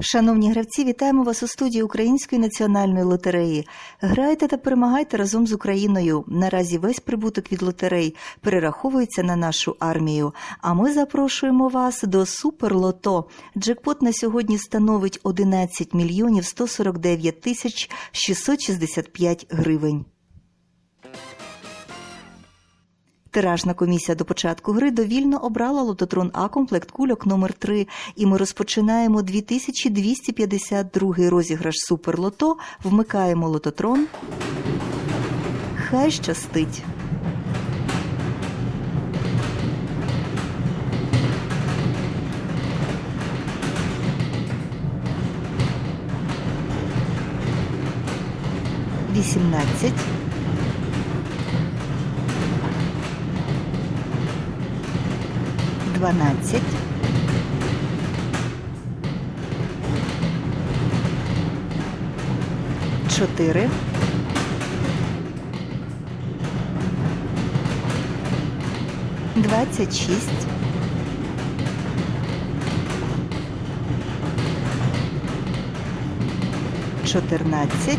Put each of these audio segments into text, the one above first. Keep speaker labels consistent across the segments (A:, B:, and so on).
A: Шановні гравці, вітаємо вас у студії Української національної лотереї. Грайте та перемагайте разом з Україною. Наразі весь прибуток від лотерей перераховується на нашу армію. А ми запрошуємо вас до Суперлото. Джекпот на сьогодні становить 11 мільйонів 149 тисяч 665 гривень. Тиражна комісія до початку гри довільно обрала лототрон А комплект кульок номер 3 і ми розпочинаємо 2252 розіграш Суперлото. Вмикаємо лототрон. Хай щастить. Вісімнадцять. Дванадцять. Чотири. Двадцять шість. Чотирнадцять.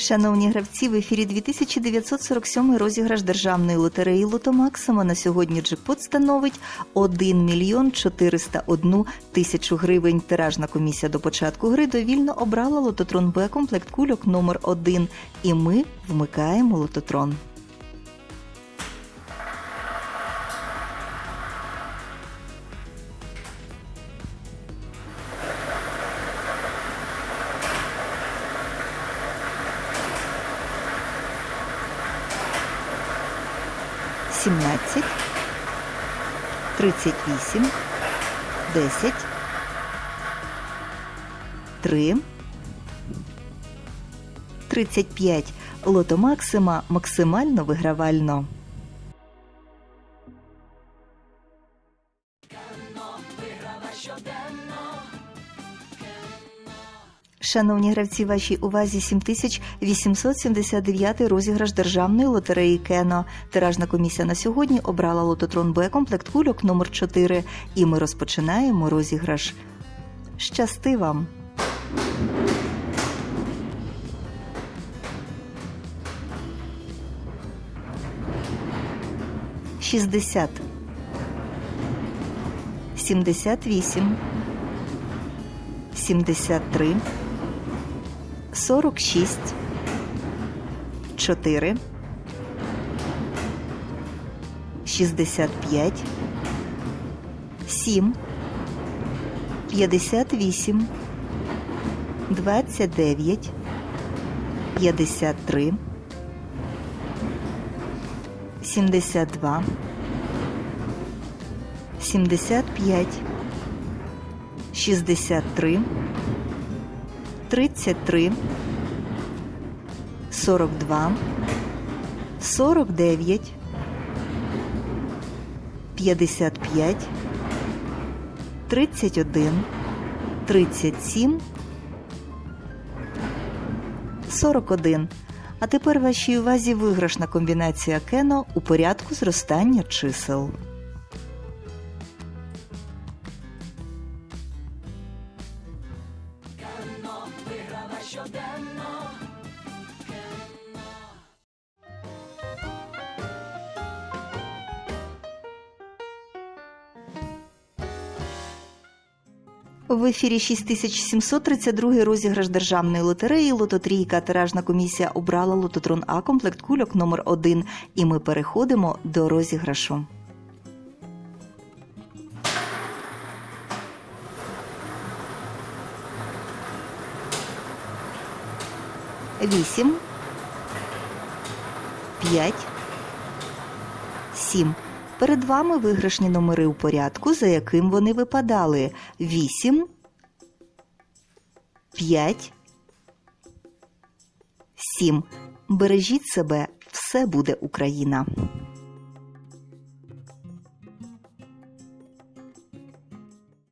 A: Шановні гравці, в ефірі 2947 розіграш державної лотереї Лотомаксима На сьогодні джекпот становить 1 мільйон 401 тисячу гривень. Тиражна комісія до початку гри довільно обрала лототрон Б комплект кульок номер 1 І ми вмикаємо лототрон. Сімнадцять, тридцять вісім, десять, три, тридцять п'ять. Лото Максима максимально вигравально. Шановні гравці, вашій увазі 7879 розіграш державної лотереї Кено. Тиражна комісія на сьогодні обрала лототрон Б комплект кульок номер 4 І ми розпочинаємо розіграш. Щасти вам! Шістдесят. Сімдесят вісім. Сімдесят три. 46 4 65 7 58 29 53 72 75 63 33, 42, 49, 55, 31, 37, 41. А тепер вашій увазі виграшна комбінація Кено у порядку зростання чисел. В ефірі 6732 розіграш державної лотереї Лототрійка. Тиражна комісія обрала лототрон А комплект кульок номер 1 І ми переходимо до розіграшу. Вісім. П'ять. Сім. Перед вами виграшні номери у порядку, за яким вони випадали. 8, 5, 7. Бережіть себе, все буде Україна.